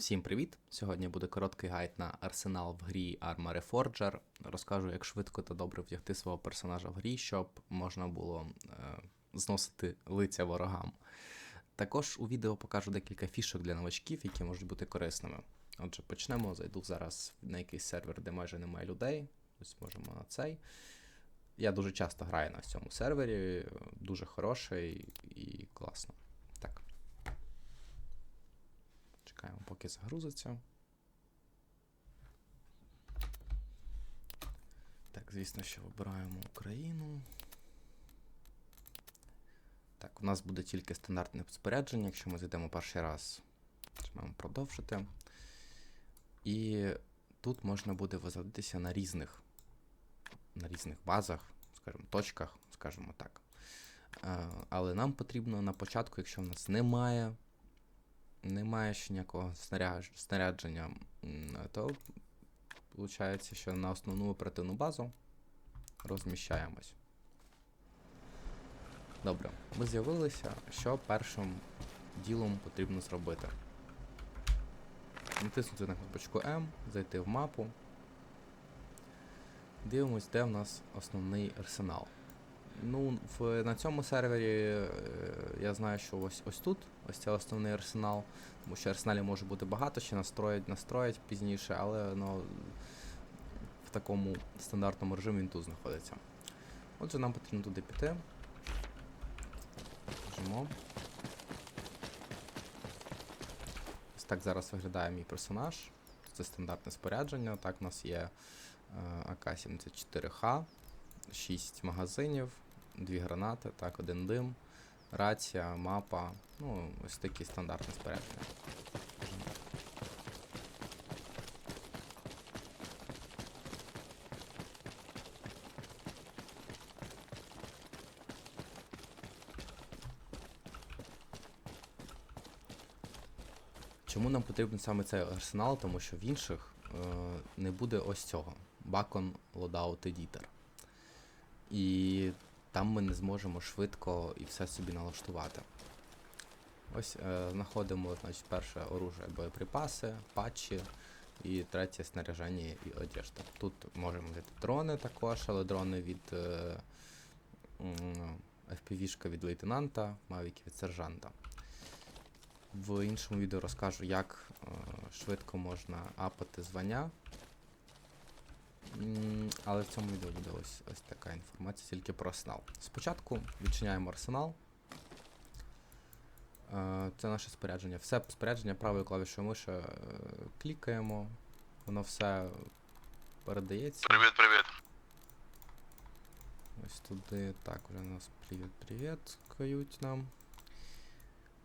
Всім привіт! Сьогодні буде короткий гайд на арсенал в грі Arma Reforger. Розкажу, як швидко та добре вдягти свого персонажа в грі, щоб можна було е, зносити лиця ворогам. Також у відео покажу декілька фішок для новачків, які можуть бути корисними. Отже, почнемо. Зайду зараз на якийсь сервер, де майже немає людей. Ось можемо на цей. Я дуже часто граю на цьому сервері, дуже хороший і класно. Так. Чекаємо, поки загрузиться. Так, звісно, що вибираємо Україну. Так, у нас буде тільки стандартне спорядження, якщо ми зайдемо перший раз. Нажмемо продовжити. І тут можна буде висадитися на різних, на різних базах, скажімо, точках, скажімо так. Е, Але нам потрібно на початку, якщо в нас немає немає ще ніякого снарядження, то виходить, що на основну оперативну базу розміщаємось. Добре, ми з'явилися. Що першим ділом потрібно зробити? Натиснути на кнопочку М, зайти в мапу. Дивимось, де в нас основний арсенал. Ну, в, на цьому сервері е, я знаю, що ось ось тут, ось це основний арсенал. Тому що арсеналів може бути багато, ще настроять, настроять пізніше, але ну, в такому стандартному режимі він тут знаходиться. Отже, нам потрібно туди піти. Жмемо. Ось так зараз виглядає мій персонаж. Це стандартне спорядження. Так, у нас є е, АК-74Х, 6 магазинів, 2 гранати, так, один дим, рація, мапа. Ну, ось такі стандартні спорядження. Чому нам потрібен саме цей арсенал? Тому що в інших е, не буде ось цього. Bacon Loadout Editor. І там ми не зможемо швидко і все собі налаштувати. Ось е, знаходимо значить, перше оружие, боєприпаси, патчі і третє снаряження і одежда. Тут можемо взяти дрони також, але дрони від е, FPV-шка від лейтенанта, мавіки від сержанта. В іншому відео розкажу, як е, швидко можна апати звання. Але в цьому відео буде ось, ось така інформація тільки про арсенал. Спочатку відчиняємо арсенал. Е, Це наше спорядження. Все спорядження правою клавішою миші е, клікаємо, воно все передається. Привіт, привіт. Ось туди. Так, вже нас привіт-привіт кають нам.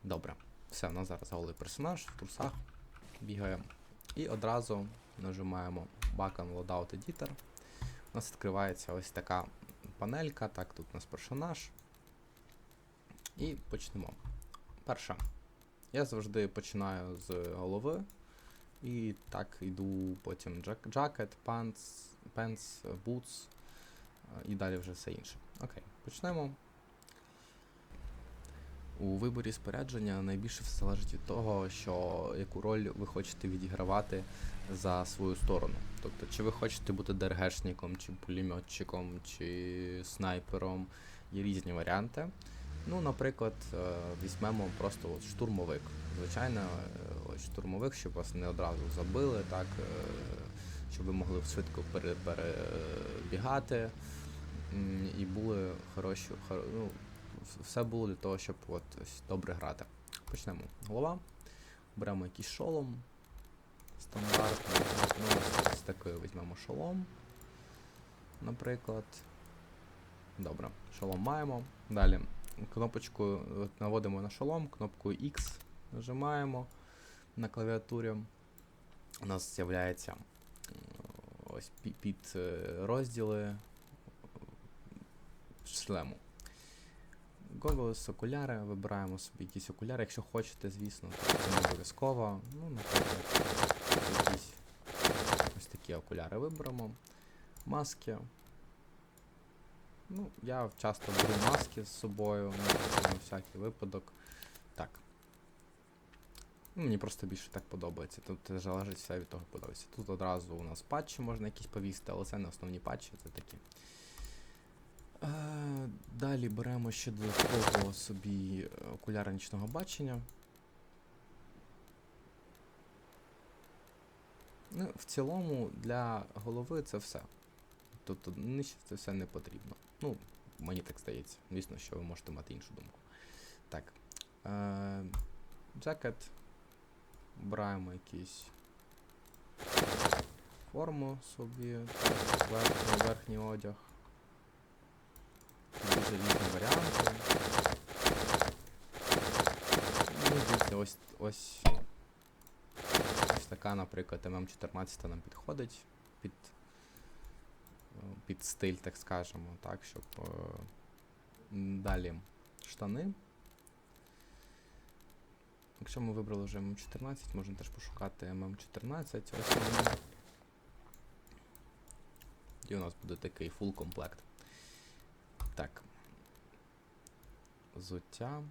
Добре. Все, у нас зараз голий персонаж в трусах. Бігаємо. І одразу нажимаємо Back on Loadout Editor. У нас відкривається ось така панелька. Так, тут у нас персонаж. І почнемо. Перше. Я завжди починаю з голови. І так йду потім джак- jacket, pants, pants, boots і далі вже все інше. Окей, почнемо. У виборі спорядження найбільше все залежить від того, що яку роль ви хочете відігравати за свою сторону. Тобто, чи ви хочете бути ДРГшником, чи пулеметчиком, чи снайпером, є різні варіанти. Ну, наприклад, е, візьмемо просто от штурмовик. Звичайно, е, ось штурмовик, щоб вас не одразу забили, так, е, щоб ви могли швидко перебігати і були хороші, хор- ну, все було для того, щоб от добре грати. Почнемо. Голова. Беремо якийсь шолом. Стандартний. Ну, ось такий візьмемо шолом. Наприклад. Добре, шолом маємо. Далі кнопочку наводимо на шолом, кнопку X нажимаємо на клавіатурі. У нас з'являється ось під е, розділи шлему. Goggles, окуляри, вибираємо собі якісь окуляри, якщо хочете, звісно, то не обов'язково. Ну, наприклад, якісь ось такі окуляри виберемо. Маски. Ну, я часто беру маски з собою, ну, на всякий випадок. Так. Ну, Мені просто більше так подобається. Тут залежить все від того подобається. Тут одразу у нас патчі можна якісь повісти, але це не основні патчі, це такі. Е, далі беремо ще додатково собі е, окуляри нічного бачення. Ну, в цілому для голови це все. Тобто нижче це все не потрібно. Ну, мені так здається. Звісно, що ви можете мати іншу думку. Так. Е, джекет. Обираємо якийсь форму собі, верхній, верхній одяг. Дуже різні варіанти. Ну, ось, ось така, наприклад, ММ14 нам підходить під, е, під стиль, так скажемо, так, щоб е, далі штани. Якщо ми вибрали вже ММ14, можна теж пошукати ММ14. Ось вони. І у нас буде такий фул комплект. Так. Взуття.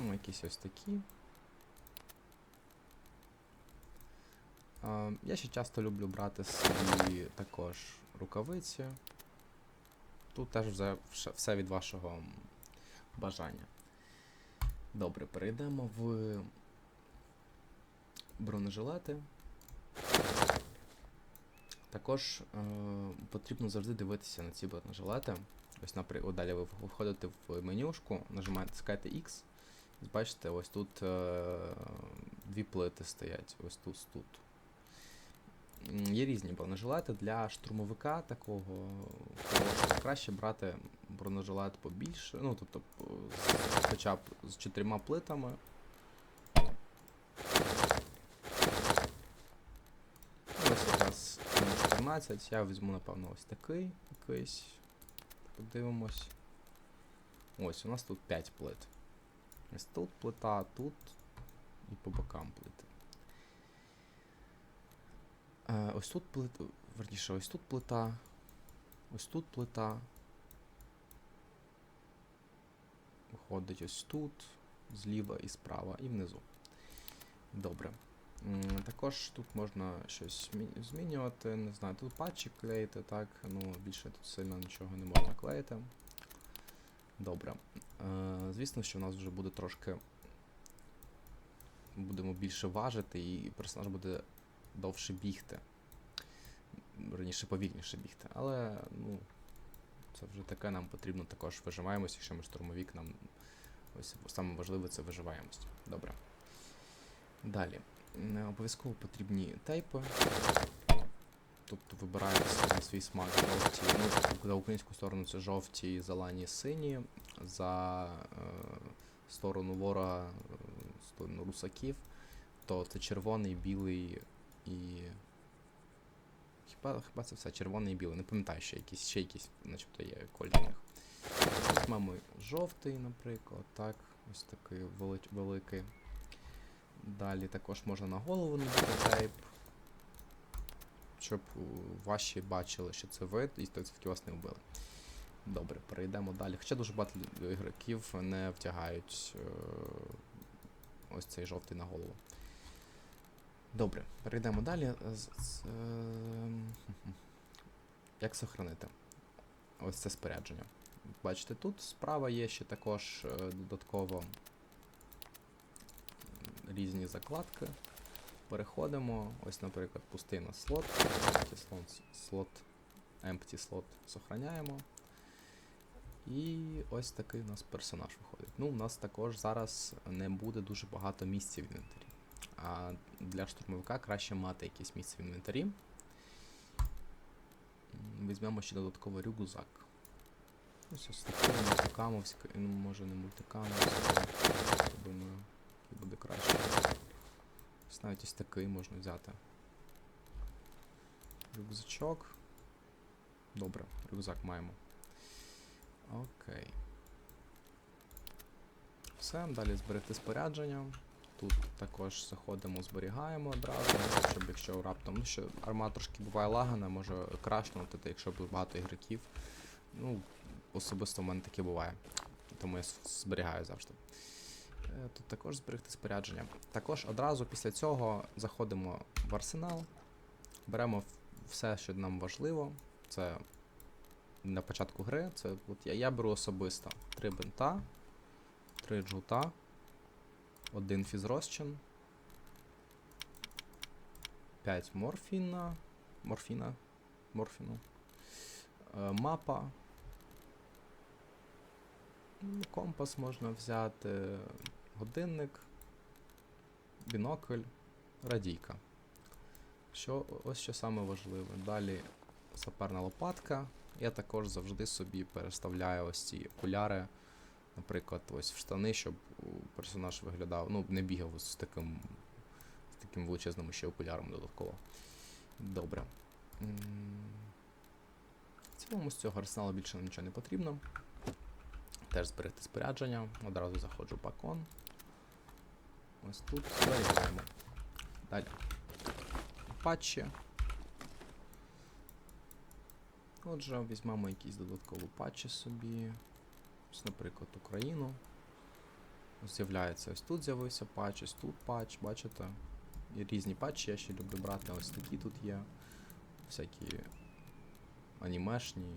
Ну, якісь ось такі. Я ще часто люблю брати собі також рукавиці. Тут теж все від вашого бажання. Добре, перейдемо в бронежилети. Також е, потрібно завжди дивитися на ці бронежилети. Ось, наприклад, далі ви виходите в менюшку, нажимаєте X. Бачите, ось тут е, дві плити стоять. Ось тут. тут. Є різні бронежилети для штурмовика такого. Краще брати бронежилет побільше, ну тобто хоча б з чотирма плитами. Ось якраз м, 14. Я візьму, напевно, ось такий якийсь. Подивимось. Ось, у нас тут 5 плит. Ось тут плита, тут і по бокам плити. Е, ось тут плита. Верніше, ось тут плита. Ось тут плита. Виходить ось тут, зліва і справа, і внизу. Добре. Також тут можна щось змінювати, не знаю, тут патчі клеїти, так, ну більше тут сильно нічого не можна клеїти. Добре. Е, звісно, що у нас вже буде трошки. Будемо більше важити, і персонаж буде довше бігти. Раніше повільніше бігти. Але, ну, це вже таке нам потрібно також виживаємося, якщо ми штурмовік, нам ось саме важливе це виживаємость. Добре. Далі. Обов'язково потрібні тейпи. Тобто вибираєте на свій смак жовті. Ну, за українську сторону це жовті, зелені, сині. За е, сторону ворога, е, сторону русаків, то це червоний, білий і. Хіба, хіба це все червоний і білий. Не пам'ятаю, ще якісь, ще якісь, начебто є кольори в них. Тут маємо жовтий, наприклад, так, ось такий великий. Далі також можна на голову набити тейп, щоб ваші бачили, що це ви, і 100% вас не вбили. Добре, перейдемо далі. Хоча дуже багато ігроків не втягають е, ось цей жовтий на голову. Добре, перейдемо далі. Як сохранити ось це спорядження? Бачите, тут справа є ще також е, додатково різні закладки. Переходимо. Ось, наприклад, пустий на слот. Empty slot, empty slot сохраняємо. І ось такий у нас персонаж виходить. Ну, у нас також зараз не буде дуже багато місця в інвентарі. А для штурмовика краще мати якесь місце в інвентарі. Візьмемо ще додатково рюкзак. Ось ось такий мультикамовський, ну може не мультикамовський, думаю, буде краще. Ось навіть ось такий можна взяти. Рюкзачок. Добре, рюкзак маємо. Окей. Все, далі зберегти спорядження. Тут також заходимо, зберігаємо одразу, щоб якщо раптом, ну що арма трошки буває лагана, може крашнути, якщо буде багато ігроків. Ну, особисто в мене таке буває. тому я зберігаю завжди. Е, Тут також зберегти спорядження. Також одразу після цього заходимо в арсенал, беремо все, що нам важливо. Це на початку гри. Це от я, я беру особисто три бинта, три джута, один фізрозчин, 5 морфіна, морфіна, морфіну, е, мапа. Компас можна взяти, годинник, бінокль, радійка. Що, ось що саме важливе. Далі саперна лопатка. Я також завжди собі переставляю ось ці окуляри, наприклад, ось в штани, щоб персонаж виглядав, ну, не бігав з таким, з таким величезним ще окуляром додатково. Добре. В цілому з цього арсеналу більше нічого не потрібно. Теж зберегти спорядження. Одразу заходжу в бакон. Ось тут зберігаємо. Далі. Патчі. Отже, візьмемо якісь додаткові патчі собі. Ось, наприклад, Україну. Ось З'являється ось тут з'явився патч, ось тут патч, бачите? І різні патчі я ще люблю брати. Ось такі тут є. Всякі анімешні,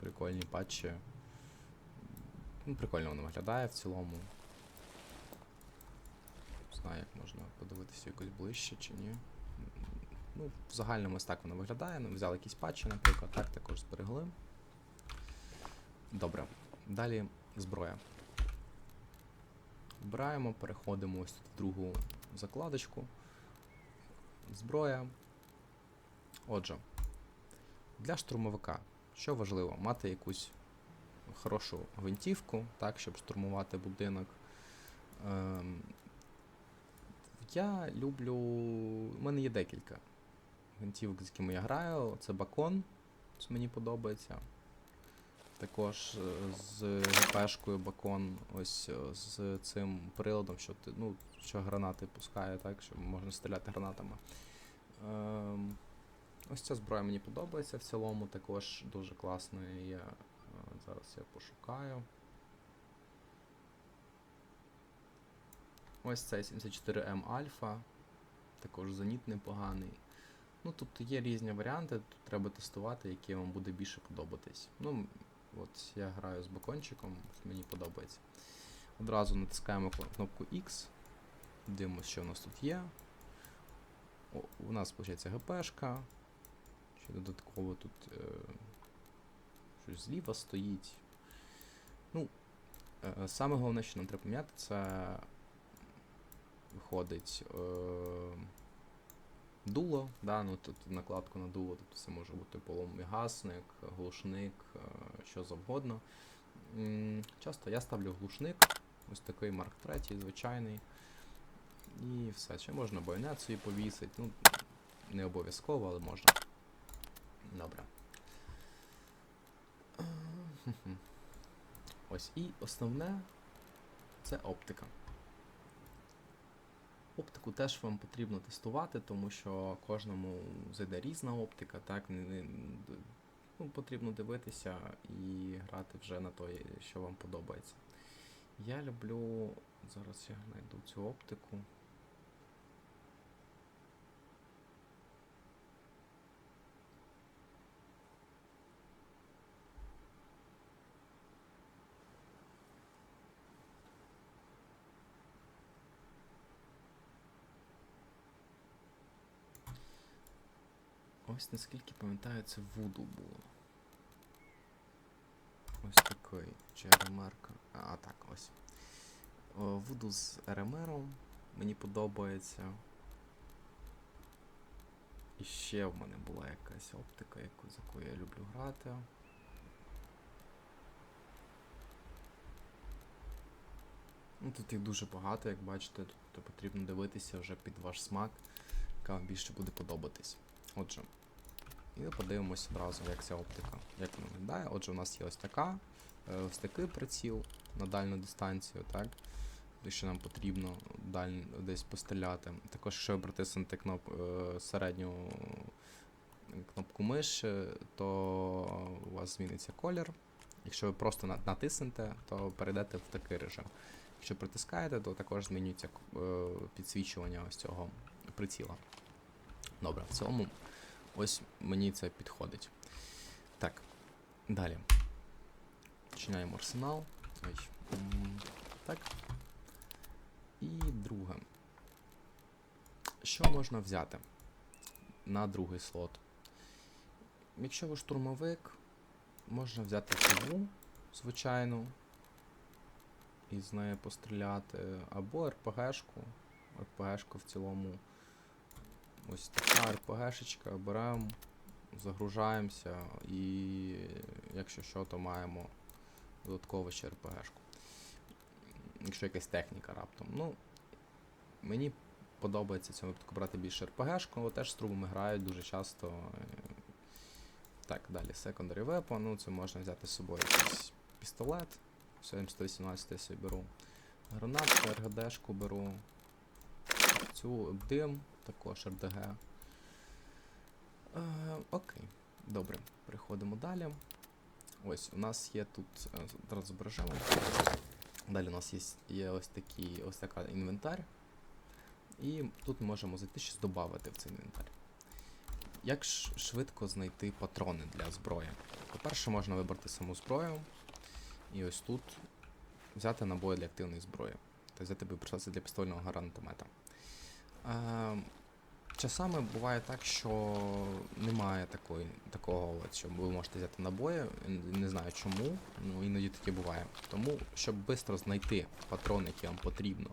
прикольні патчі. Ну, прикольно воно виглядає в цілому. Не знаю, як можна подивитися якось ближче чи ні. Ну, в загальному ось так воно виглядає. Ну, взяли якісь патчі, наприклад, так також зберегли. Добре. Далі зброя. Вбираємо, переходимо ось тут в другу закладочку. Зброя. Отже, для штурмовика, що важливо, мати якусь хорошу гвинтівку, так, щоб штурмувати будинок. Ем, я люблю. У мене є декілька гвинтівок, з якими я граю. Це бакон, це мені подобається. Також е, з ГПшкою бакон, ось е, з цим приладом, що ти, ну, що гранати пускає, так, що можна стріляти гранатами. Ем, ось ця зброя мені подобається в цілому, також дуже класно Е, Зараз я пошукаю. Ось цей 74М Альфа. Також зеніт непоганий. Ну, тобто є різні варіанти, тут треба тестувати, який вам буде більше подобатись. Ну, от я граю з бакончиком, мені подобається. Одразу натискаємо кнопку X, дивимося, що у нас тут є. О, у нас, виходить, ГПшка. Ще додатково тут е, щось зліва стоїть. Ну, е, саме головне, що нам треба пам'ятати, це виходить е, дуло. Да? Ну, тут накладку на дуло, тобто це може бути поломний гасник, глушник, е, що завгодно. Часто я ставлю глушник, ось такий Mark III, звичайний. І все. Ще можна байонет собі повісити. Ну, не обов'язково, але можна. Добре. Ось і основне це оптика. Оптику теж вам потрібно тестувати, тому що кожному зайде різна оптика, так? Ну, потрібно дивитися і грати вже на той, що вам подобається. Я люблю. Зараз я знайду цю оптику. Ось наскільки пам'ятаю, це Вуду було. Ось такий. Чи А, так, ось. Вуду з РМРом. Мені подобається. І ще в мене була якась оптика, яку, з якою я люблю грати. Ну, тут їх дуже багато, як бачите, тут потрібно дивитися вже під ваш смак, яка вам більше буде подобатись. Отже, і подивимося одразу, як ця оптика, як виглядає. Отже, у нас є ось така, е, ось такий приціл на дальню дистанцію, так? Що нам потрібно даль... десь постріляти. Також, якщо притиснете кноп... е, середню кнопку миші, то у вас зміниться колір. Якщо ви просто натиснете, то перейдете в такий режим. Якщо притискаєте, то також змінюється е, підсвічування ось цього приціла. Добре, в цілому ось мені це підходить. Так, далі. Починаємо арсенал. Ой. Так. І друге. Що можна взяти на другий слот? Якщо ви штурмовик, можна взяти живу, звичайну, і з нею постріляти, або РПГшку. РПГшка в цілому. Ось така РПГшечка, беремо, загружаємося і якщо що, то маємо додатково ще РПГшку. Якщо якась техніка раптом. Ну, мені подобається цьому випадку брати більше РПГшку, але теж з трубами грають дуже часто. Так, далі Secondary Weapon, ну це можна взяти з собою якийсь пістолет. Сьогодні 118 я собі беру. Гранатку, РГДшку беру. Цю дим, також РДГ. Е, окей, добре, переходимо далі. Ось, у нас є тут. е, Зараз зображимо. Далі у нас є, є ось, такі, ось така інвентар. І тут ми можемо зайти щось додати в цей інвентар. Як швидко знайти патрони для зброї? По-перше, можна вибрати саму зброю. І ось тут взяти набої для активної зброї. Тобто взяти боєприпаси для пістольного гранатомета. Е, часами буває так, що немає такої, такого, от, що ви можете взяти набої. Не знаю чому, ну іноді таке буває. Тому, щоб швидко знайти патрони, які вам потрібно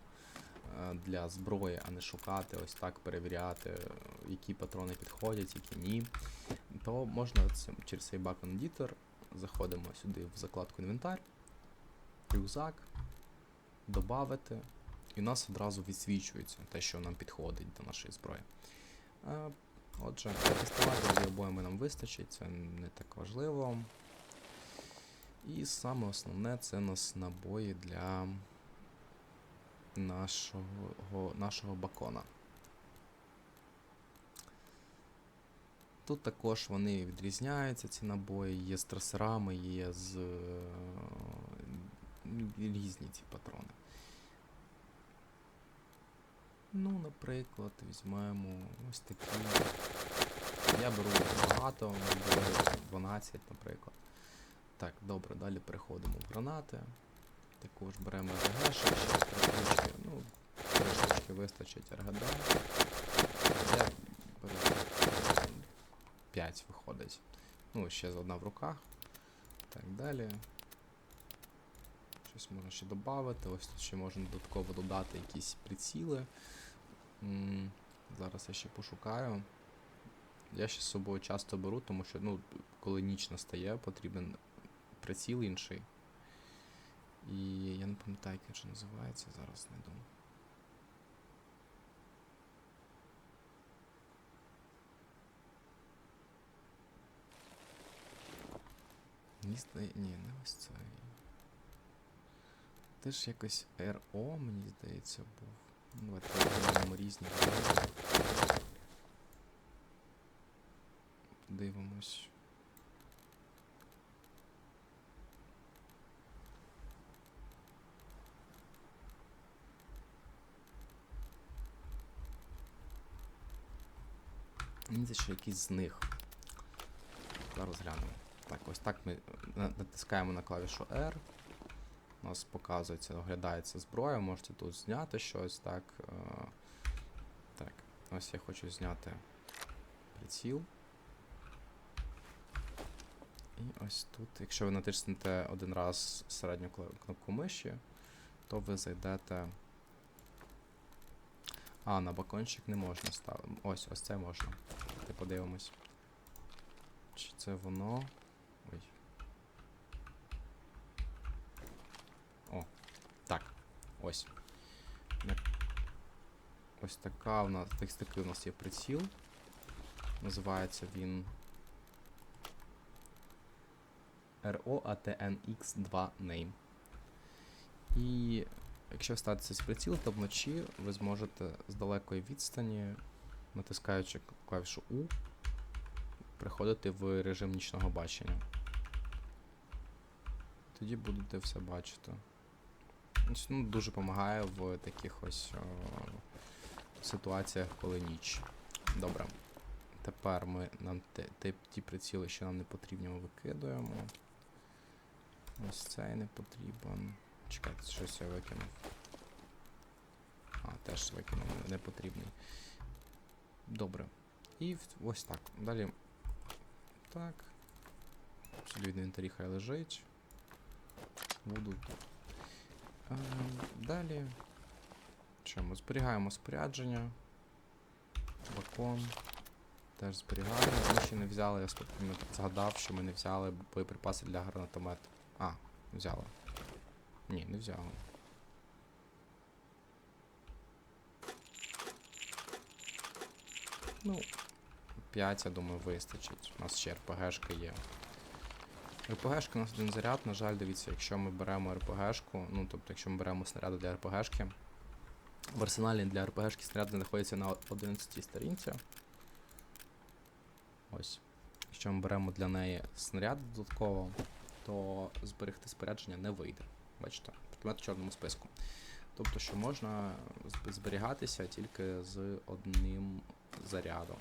е, для зброї, а не шукати, ось так перевіряти, які патрони підходять, які ні, то можна через цей Backend Editor заходимо сюди в закладку інвентар, рюкзак, додати, і у нас одразу відсвічується те, що нам підходить до нашої зброї. Е, Отже, для тестування зі обоями нам вистачить, це не так важливо. І саме основне це у нас набої для нашого, нашого бакона. Тут також вони відрізняються, ці набої, є з трасерами, є з е, різні ці патрони. Ну, наприклад, візьмемо ось такі. Я беру багато, беру 12, наприклад. Так, добре, далі переходимо в гранати. Також беремо РГ, ще три штучки. Ну, три вистачить РГД. Я беру 5 виходить. Ну, ще з одна в руках. Так далі. Щось можна ще додати. Ось тут ще можна додатково додати якісь приціли. Зараз я ще пошукаю. Я ще з собою часто беру, тому що ну, коли ніч настає, потрібен приціл інший. І я не пам'ятаю, як ще називається, зараз знайду. Мені здає... Ні, не ось цей. Теж якось РО, мені здається, був. Давайте візьмемо різні. Дивимось. Мені що якийсь з них. Зараз глянемо. Так, ось так ми натискаємо на клавішу R. У нас показується, оглядається зброя, можете тут зняти щось, так. е, Так, ось я хочу зняти приціл. І ось тут, якщо ви натиснете один раз середню кнопку миші, то ви зайдете. А, на бакончик не можна ставити. Ось, ось це можна. Давайте подивимось. Чи це воно? Ой. О, так. Ось. Ось така у нас, ось такий у нас є приціл. Називається він ROATNX2 Name. І якщо встати цей приціл, то вночі ви зможете з далекої відстані, натискаючи клавішу U, приходити в режим нічного бачення. Тоді будете все бачити. Ну, дуже допомагає в таких ось о, ситуаціях, коли ніч. Добре. Тепер ми нам те, те, ті приціли, що нам не потрібні, ми викидуємо. Ось цей не потрібен. Чекайте, щось я викинув. А, теж викинув, не потрібний. Добре. І ось так. Далі. Так. В інвентарі хай лежить. Буду тут. Е, далі. Що ми зберігаємо спорядження. Бакон. Теж зберігаємо. Ми ще не взяли, я згадав, що ми не взяли боєприпаси для гранатомету. А, взяли. Ні, не взяли. Ну, 5, я думаю, вистачить. У нас ще РПГшка є. РПГшка у нас один заряд, на жаль, дивіться, якщо ми беремо РПГшку, ну тобто, якщо ми беремо снаряди для РПГшки, в арсеналі для РПГшки снаряди знаходяться на 11 сторінці. Ось. Якщо ми беремо для неї снаряд додатково, то зберегти спорядження не вийде. Бачите, предмет в чорному списку. Тобто, що можна зберігатися тільки з одним зарядом.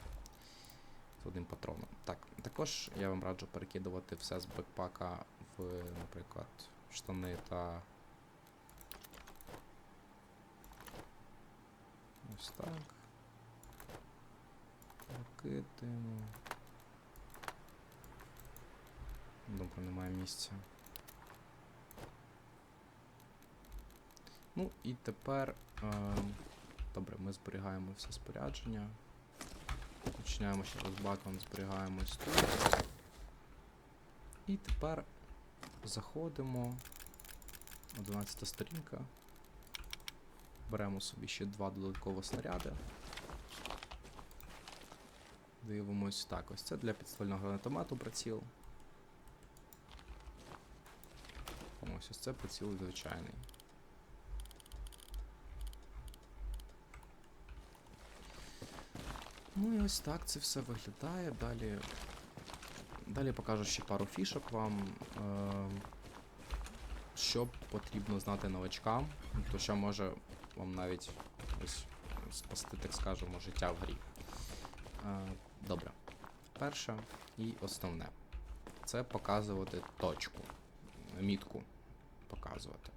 З одним патроном. Так, також я вам раджу перекидувати все з бекпака в, наприклад, штани та. Ось так. Перекидуємо. Добре, немає місця. Ну і тепер. Е, добре, ми зберігаємо все спорядження. Починаємо ще раз баком, зберігаємось тут. І тепер заходимо. 11 сторінка. Беремо собі ще два додаткові снаряди. Дивимось так, ось це для підствольного гранатомету приціл. Ось ось це приціл звичайний. Ну і ось так це все виглядає. Далі. Далі покажу ще пару фішок вам. Е, що потрібно знати новачкам, то що може вам навіть ось спасти, так скажемо, життя в грі. Е, добре. Перше і основне. Це показувати точку, мітку показувати.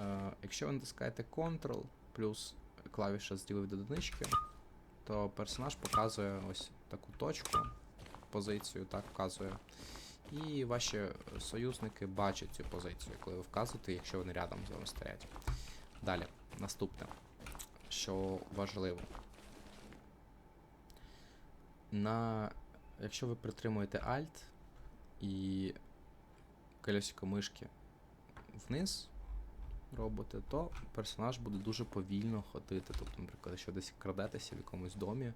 Е, якщо ви натискаєте Ctrl плюс клавіша з ділив до одинички, то персонаж показує ось таку точку, позицію, так вказує. І ваші союзники бачать цю позицію, коли ви вказуєте, якщо вони рядом з вами стоять. Далі, наступне, що важливо. На... Якщо ви притримуєте Alt і колесико мишки вниз робите, то персонаж буде дуже повільно ходити. Тобто, наприклад, якщо десь крадетеся в якомусь домі,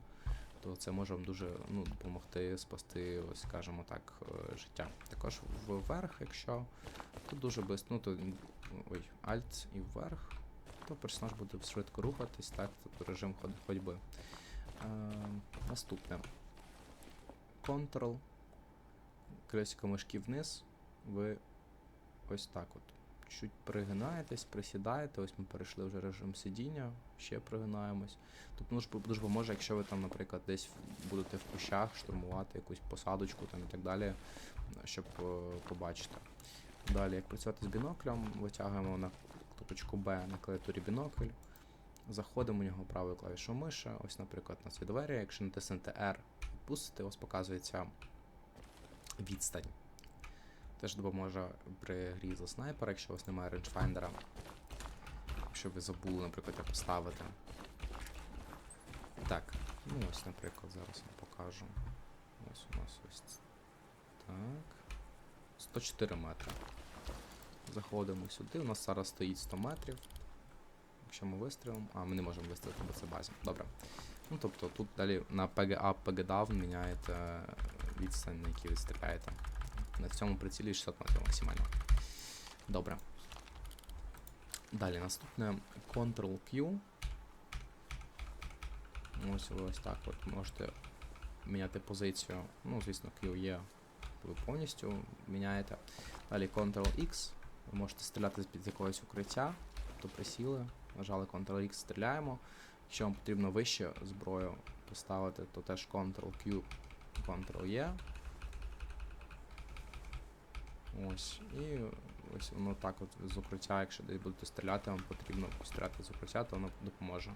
то це може вам дуже ну, допомогти спасти, ось скажімо так, е, життя. Також вверх, якщо то дуже без, ну то ой, Alt і вверх, то персонаж буде швидко рухатись, так, тобто режим ходьби. Е, наступне. Ctrl, колесико мишки вниз, ви ось так от. Чуть пригинаєтесь, присідаєте, ось ми перейшли вже режим сидіння, ще пригинаємось. Тобто дуже, дуже поможе, якщо ви там, наприклад, десь будете в кущах штурмувати якусь посадочку там і так далі, щоб е, побачити. Далі, як працювати з біноклем, витягуємо на кнопочку B на клавіатурі бінокль, заходимо у нього правою клавішою миші, ось, наприклад, на ці двері, якщо натиснете R і пустите, ось показується відстань. Теж допоможе при грі за снайпера, якщо у вас немає рейнджфайндера. Якщо ви забули, наприклад, його поставити. Так, ну ось, наприклад, зараз я покажу. Ось у нас ось. Так. 104 метри. Заходимо сюди. У нас зараз стоїть 100 метрів. Якщо ми вистрілимо. А, ми не можемо вистрілити, бо це базі. Добре. Ну тобто тут далі на PGA, PGDown міняєте відстань, на якій ви стріляєте. На цьому прицілі 600 метрів максимально. Добре. Далі наступне Ctrl-Q. Ось ось так от можете міняти позицію. Ну, звісно, Q є, ви повністю міняєте. Далі Ctrl-X. Ви можете стріляти з-під якогось укриття. Тобто присіли, нажали Ctrl-X, стріляємо. Якщо вам потрібно вище зброю поставити, то теж Ctrl-Q, Ctrl-E. Ось. І ось воно так от з укриття, якщо десь будете стріляти, вам потрібно стріляти з укриття, то воно допоможе.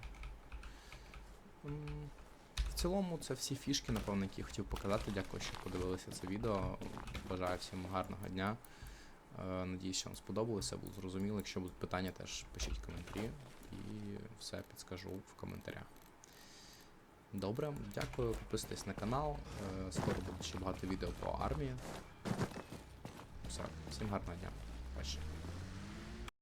В цілому це всі фішки, напевно, які я хотів показати. Дякую, що подивилися це відео. Бажаю всім гарного дня. Е, Надіюсь, що вам сподобалося, було зрозуміло. Якщо будуть питання, теж пишіть коментарі і все підскажу в коментарях. Добре, дякую, підписуйтесь на канал. Е, Скоро буде ще багато відео по армії. Все, всім гарного дня. Бачите.